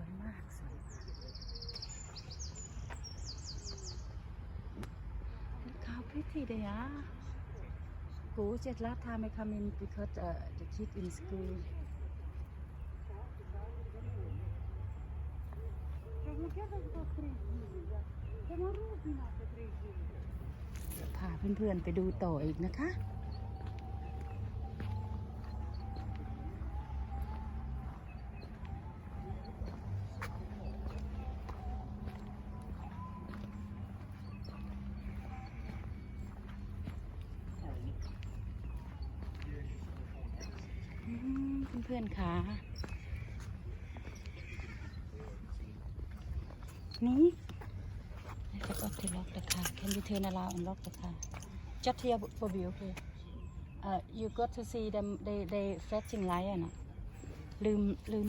วยมากสวยมาก Look how pretty they are. Go just last time I come in because uh, the kid in school. Siamo rovinate tre giri. พาเพื่อนๆไปดูต่ออีกนะคะ อืม เพื่อนๆค่ะนี่ I forgot to lock the car. Can you turn around and lock the car? Just here for view, okay? Uh, you got to see them. They they flashing light อะนะลืมลืม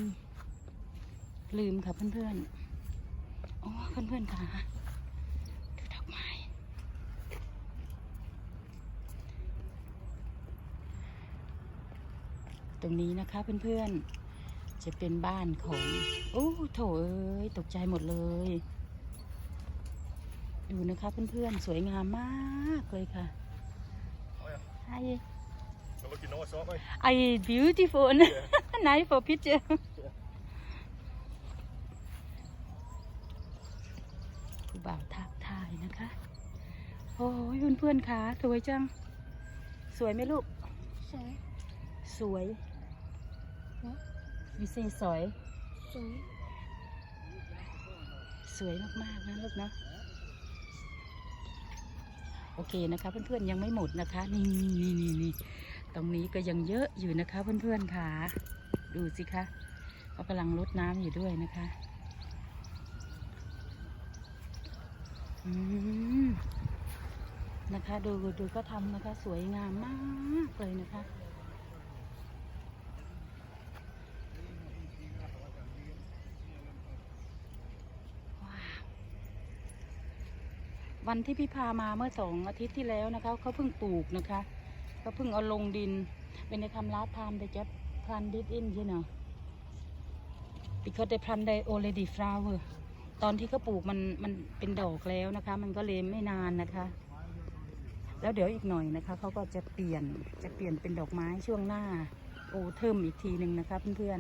ลืมค่ะเพื่อนๆโอ้เพื่อนๆค่ะ ดูดอกไม้ ตรงนี้นะคะเพื่อนๆ จะเป็นบ้านของโอ้โถเอ้ยตกใจหมดเลย ดูนะคะเพื่อนๆ สวยงามมากเลยค่ะ Hi They're looking nice, aren't they? I beautiful nice for picture ผู้บ่าวทักทายนะคะ โอ้ยเพื่อนๆค่ะสวยจัง สวยไหมลูก Sei. สวย ฮะวิเศษสวย Sei. สวยมากๆนะลูกนะโอเคนะคะเพื่อนๆยังไม่หมดนะคะ นี่นี่นี่นี่ตรงนี้ก็ยังเยอะอยู่นะคะเพื่อนๆค่ะ ดูสิคะเขากำลังรดน้ำอยู่ด้วยนะคะอืมนะคะ ดูดูก็ทำนะคะ สวยงามมากเลยนะคะ ว้าว วันที่พี่พามาเมื่อสองอาทิตย์ที่แล้วนะคะเขาเพิ่งปลูกนะคะเขาเพิ่งเอาลงดินเป็นในคำลาทามแต่จะพลันดิ in you know because they plant they already flower ตอนที่เขาปลูกมันมันเป็นดอกแล้วนะคะ มันก็เลยไม่นานนะคะ แล้วเดี๋ยวอีกหน่อยนะคะเขาก็จะเปลี่ยนจะเปลี่ยนเป็นดอกไม้ช่วงหน้าโอเทิมอีกทีหนึ่งนะคะเพื่อน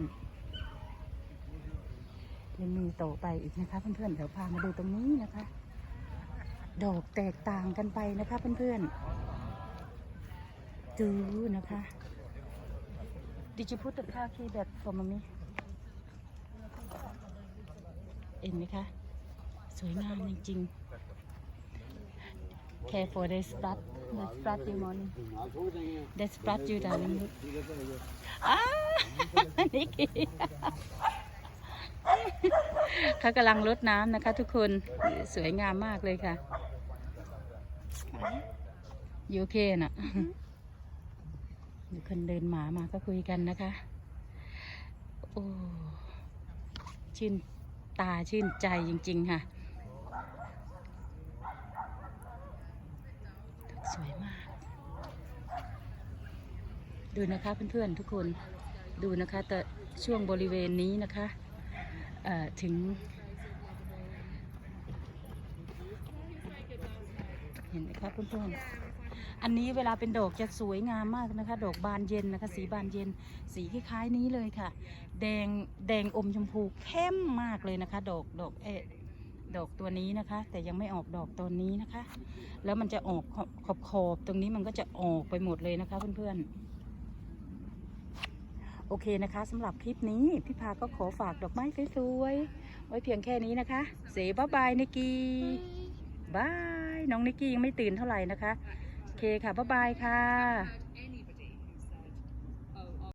ๆยังมีต่อไปอีกนะคะเพื่อนๆเดี๋ยวพามาดูตรงนี้นะคะ ดอกแตกต่างกันไปนะคะเพื่อนๆดูนะคะ Did you put the car key back for mommy เห็นไหมคะ สวยงามจริงๆ Care for the sprat the sprat you morning the sprat you darling อ้านิกกี้เขากำลังรดน้ำนะคะทุกคนสวยงามมากเลยค่ะ ยูเคน่ะมีคนเดินหมามาก็คุยกันนะคะ โอ้ ชื่นตาชื่นใจจริง ๆ ค่ะ สวยมาก ดูนะคะเพื่อนๆทุกคน ดูนะคะแต่ช่วงบริเวณนี้นะคะเอ่อถึง ห็นไหมคะเพื่อนๆอันนี้เวลาเป็นดอกจะสวยงามมากนะคะ ดอกบานเย็นนะคะ สีบานเย็น สีคล้ายๆนี้เลยค่ะ แดงแดงอมชมพูเข้มมากเลยนะคะ ดอกดอกเอะดอกตัวนี้นะคะ แต่ยังไม่ออกดอกตอนนี้นะคะ แล้วมันจะออกขอบขอบขอบตรงนี้มันก็จะออกไปหมดเลยนะคะเพื่อนๆ โอเคนะคะสำหรับคลิปนี้ พี่พาก็ขอฝากดอกไม้สวยๆไว้เพียงแค่นี้นะคะ เสบ๊ายบายนิกกี้บาย น้องนิกกี้ยังไม่ตื่นเท่าไหร่นะคะ โอเคค่ะ บ๊ายบายค่ะ